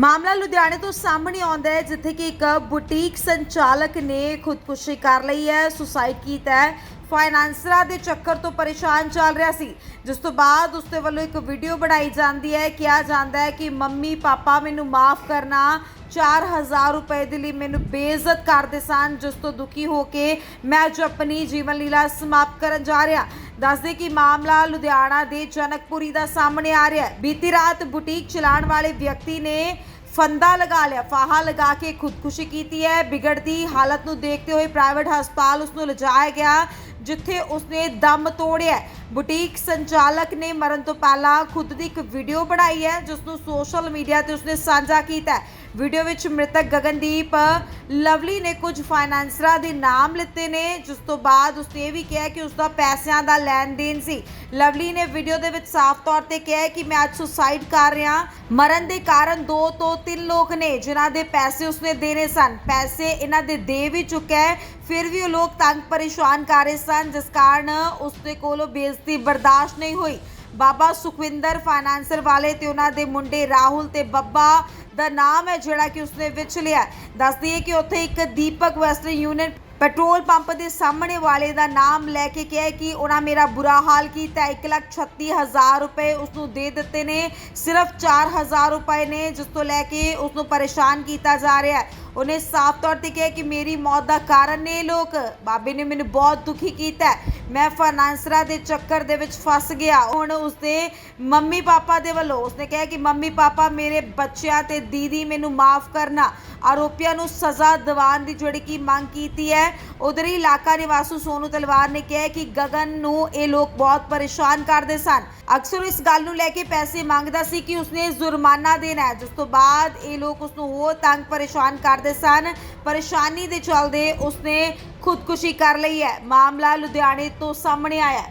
ਮਾਮਲਾ ਲੁਧਿਆਣੇ ਤੋਂ ਸਾਹਮਣੇ ਆਉਂਦਾ ਹੈ, ਜਿੱਥੇ ਕਿ ਇੱਕ ਬੁਟੀਕ ਸੰਚਾਲਕ ਨੇ ਖੁਦਕੁਸ਼ੀ ਕਰ ਲਈ ਹੈ, ਸੁਸਾਈਡ ਕੀਤਾ ਹੈ। ਫਾਈਨਾਂਸਰਾਂ ਦੇ ਚੱਕਰ ਤੋਂ ਪਰੇਸ਼ਾਨ ਚੱਲ ਰਿਹਾ ਸੀ। ਜਿਸ ਤੋਂ ਬਾਅਦ ਉਸ ਦੇ ਵੱਲੋਂ ਇੱਕ ਵੀਡੀਓ ਬਣਾਈ ਜਾਂਦੀ ਹੈ। ਕਿਹਾ ਜਾਂਦਾ ਹੈ ਕਿ ਮੰਮੀ, ਪਾਪਾ ਮੈਨੂੰ ਮਾਫ ਕਰਨਾ 4000 ਰੁਪਏ ਦੇ ਲਈ ਮੈਨੂੰ ਬੇਇੱਜ਼ਤ ਕਰਦੇ ਸਨ, ਜਿਸ ਤੋਂ ਦੁਖੀ ਹੋ ਕੇ ਮੈਂ ਅੱਜ ਆਪਣੀ ਜੀਵਨ ਲੀਲਾ ਸਮਾਪਤ ਕਰਨ ਜਾ ਰਿਹਾ। ਦੱਸਦੇ ਕਿ ਮਾਮਲਾ ਲੁਧਿਆਣਾ ਦੇ ਜਨਕਪੁਰੀ ਦਾ ਸਾਹਮਣੇ ਆ ਰਿਹਾ ਹੈ। ਬੀਤੀ ਰਾਤ ਬੁਟੀਕ ਚਲਾਉਣ ਵਾਲੇ ਵਿਅਕਤੀ ਨੇ ਫੰਦਾ ਲਗਾ ਲਿਆ, ਫਾਹਾ ਲਗਾ ਕੇ ਖੁਦਕੁਸ਼ੀ ਕੀਤੀ ਹੈ। ਵਿਗੜਦੀ ਹਾਲਤ ਨੂੰ ਦੇਖਦੇ ਹੋਏ ਪ੍ਰਾਈਵੇਟ ਹਸਪਤਾਲ ਉਸ ਨੂੰ ਲਿਜਾਇਆ ਗਿਆ, ਜਿੱਥੇ ਉਸਨੇ ਦਮ ਤੋੜਿਆ। ਬੁਟੀਕ ਸੰਚਾਲਕ ਨੇ ਮਰਨ ਤੋਂ ਪਹਿਲਾਂ ਖੁਦ ਦੀ ਇੱਕ ਵੀਡੀਓ ਬਣਾਈ ਹੈ ਜਿਸ ਨੂੰ ਸੋਸ਼ਲ ਮੀਡੀਆ ਤੇ ਉਸਨੇ ਸਾਂਝਾ ਕੀਤਾ ਹੈ। ਵੀਡੀਓ ਵਿੱਚ ਮ੍ਰਿਤਕ ਗਗਨਦੀਪ, ਲਵਲੀ ਨੇ ਕੁਝ ਫਾਈਨਾਂਸਰਾਂ ਦੇ ਨਾਮ ਲਿੱਤੇ ਨੇ, ਜਿਸ ਤੋਂ ਬਾਅਦ ਉਸਨੇ ਇਹ ਵੀ ਕਿਹਾ ਕਿ ਉਸਦਾ ਪੈਸਿਆਂ ਦਾ ਲੈਣ ਦੇਣ ਸੀ। ਲਵਲੀ ਨੇ ਵੀਡੀਓ ਦੇ ਵਿੱਚ ਸਾਫ਼ ਤੌਰ ਤੇ ਕਿਹਾ ਕਿ ਮੈਂ ਅੱਜ ਸੁਸਾਈਡ ਕਰ ਰਿਹਾ, ਮਰਨ ਦੇ ਕਾਰਨ ਦੋ ਤੋਂ ਤਿੰਨ ਲੋਕ ਨੇ, ਜਿਨ੍ਹਾਂ ਦੇ ਪੈਸੇ ਉਸਨੇ ਦੇਣੇ ਸਨ। ਪੈਸੇ ਇਹਨਾਂ ਦੇ ਦੇ ਵੀ ਚੁੱਕਿਆ ਹੈ, ਫਿਰ ਵੀ ਉਹ ਲੋਕ ਤੰਗ ਪਰੇਸ਼ਾਨ ਕਰ ਰਹੇ ਸਨ, ਜਿਸ ਕਾਰਨ ਉਸਦੇ ਕੋਲੋਂ ਬੇਇੱਜ਼ਤੀ ਬਰਦਾਸ਼ਤ ਨਹੀਂ ਹੋਈ। ਬਾਬਾ ਸੁਖਵਿੰਦਰ ਫਾਈਨਾਂਸਰ ਵਾਲੇ ਤੇ ਉਹਨਾਂ ਦੇ ਮੁੰਡੇ ਰਾਹੁਲ ਤੇ ਬੱਬਾ ਦਾ ਨਾਮ ਹੈ ਜਿਹੜਾ ਕਿ ਉਸਨੇ ਵਿੱਚ ਲਿਆ ਦੱਸ ਦਈਏ ਕਿ ਉੱਥੇ ਇੱਕ Deepak Western Union petrol pump ਦੇ ਸਾਹਮਣੇ ਵਾਲੇ ਦਾ ਨਾਮ ਲੈ ਕੇ ਕਿਹਾ ਕਿ ਉਹਨਾਂ ਮੇਰਾ ਬੁਰਾ ਹਾਲ ਕੀਤਾ 136000 ਰੁਪਏ ਉਸ ਨੂੰ ਦੇ ਦਿੱਤੇ ਨੇ। ਸਿਰਫ 4000 ਰੁਪਏ ਨੇ, ਜਿਸ ਤੋਂ ਲੈ ਕੇ ਉਸ ਨੂੰ ਪਰੇਸ਼ਾਨ ਕੀਤਾ ਜਾ ਰਿਹਾ ਹੈ। ਉਹਨੇ ਸਾਫ਼ ਤੌਰ ਤੇ ਕਿਹਾ ਕਿ ਮੇਰੀ ਮੌਤ ਦਾ ਕਾਰਨ ਨੇ ਇਹ ਲੋਕ। ਬਾਬੇ ਨੇ ਮੈਨੂੰ ਬਹੁਤ ਦੁਖੀ ਕੀਤਾ। ਮੈਂ ਫਾਈਨਾਂਸਰਾਂ ਦੇ ਚੱਕਰ ਦੇ ਵਿੱਚ ਫਸ ਗਿਆ। ਹੁਣ ਉਸਦੇ ਮੰਮੀ ਪਾਪਾ ਦੇ ਵੱਲੋਂ ਉਸਨੇ ਕਿਹਾ ਕਿ ਮੰਮੀ ਪਾਪਾ ਮੇਰੇ ਬੱਚਿਆਂ ਤੇ ਦੀਦੀ ਮੈਨੂੰ ਮਾਫ ਕਰਨਾ, ਆਰੋਪੀਆਂ ਨੂੰ ਸਜ਼ਾ ਦਿਵਾਉਣ ਦੀ ਜਿਹੜੀ ਕਿ ਮੰਗ ਕੀਤੀ ਹੈ। ਉਧਰ ਹੀ ਇਲਾਕਾ ਨਿਵਾਸੀ ਸੋਨੂ ਤਲਵਾਰ ਨੇ ਕਿਹਾ ਕਿ ਗਗਨ ਨੂੰ ਇਹ ਲੋਕ ਬਹੁਤ ਪਰੇਸ਼ਾਨ ਕਰਦੇ ਸਨ। ਅਕਸਰ ਇਸ ਗੱਲ ਨੂੰ ਲੈ ਕੇ ਪੈਸੇ ਮੰਗਦਾ ਸੀ ਕਿ ਉਸਨੇ ਜੁਰਮਾਨਾ ਦੇਣਾ ਹੈ। ਜਿਸ ਤੋਂ ਬਾਅਦ ਇਹ ਲੋਕ ਉਸ ਨੂੰ ਹੋਰ ਤੰਗ ਪਰੇਸ਼ਾਨ ਕਰ ਕਰਦੇ ਸਨ। ਪਰੇਸ਼ਾਨੀ ਦੇ ਚੱਲਦੇ ਉਸਨੇ ਖੁਦਕੁਸ਼ੀ ਕਰ ਲਈ ਹੈ। ਮਾਮਲਾ ਲੁਧਿਆਣੇ ਤੋਂ ਸਾਹਮਣੇ ਆਇਆ ਹੈ।